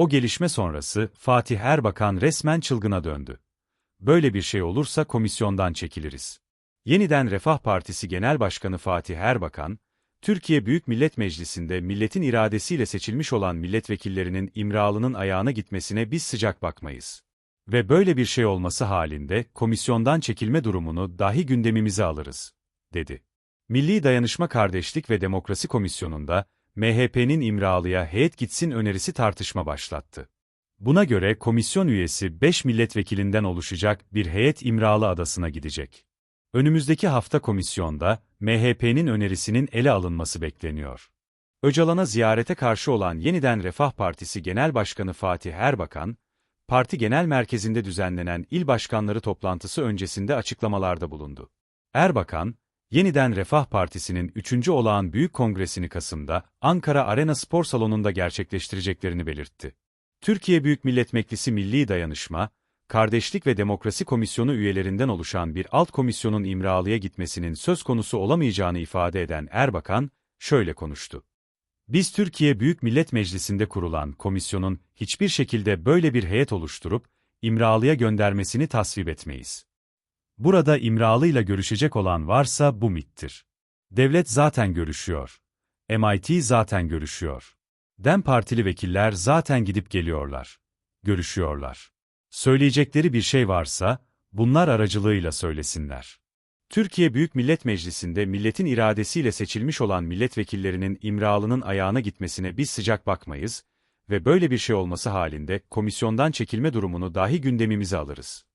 O gelişme sonrası Fatih Erbakan resmen çılgına döndü. Böyle bir şey olursa komisyondan çekiliriz. Yeniden Refah Partisi Genel Başkanı Fatih Erbakan, Türkiye Büyük Millet Meclisi'nde milletin iradesiyle seçilmiş olan milletvekillerinin İmralı'nın ayağına gitmesine biz sıcak bakmayız. Ve böyle bir şey olması halinde komisyondan çekilme durumunu dahi gündemimize alırız, dedi. Milli Dayanışma Kardeşlik ve Demokrasi Komisyonu'nda MHP'nin İmralı'ya heyet gitsin önerisi tartışma başlattı. Buna göre komisyon üyesi 5 milletvekilinden oluşacak bir heyet İmralı Adası'na gidecek. Önümüzdeki hafta komisyonda MHP'nin önerisinin ele alınması bekleniyor. Öcalan'a ziyarete karşı olan Yeniden Refah Partisi Genel Başkanı Fatih Erbakan, parti genel merkezinde düzenlenen il başkanları toplantısı öncesinde açıklamalarda bulundu. Erbakan, Yeniden Refah Partisi'nin 3. olağan büyük kongresini Kasım'da Ankara Arena Spor Salonu'nda gerçekleştireceklerini belirtti. Türkiye Büyük Millet Meclisi Milli Dayanışma, Kardeşlik ve Demokrasi Komisyonu üyelerinden oluşan bir alt komisyonun İmralı'ya gitmesinin söz konusu olamayacağını ifade eden Erbakan, şöyle konuştu. Biz Türkiye Büyük Millet Meclisi'nde kurulan komisyonun hiçbir şekilde böyle bir heyet oluşturup İmralı'ya göndermesini tasvip etmeyiz. Burada İmralı'yla görüşecek olan varsa bu mittir. Devlet zaten görüşüyor. MIT zaten görüşüyor. DEM partili vekiller zaten gidip geliyorlar. Görüşüyorlar. Söyleyecekleri bir şey varsa, bunlar aracılığıyla söylesinler. Türkiye Büyük Millet Meclisi'nde milletin iradesiyle seçilmiş olan milletvekillerinin İmralı'nın ayağına gitmesine biz sıcak bakmayız ve böyle bir şey olması halinde komisyondan çekilme durumunu dahi gündemimize alırız.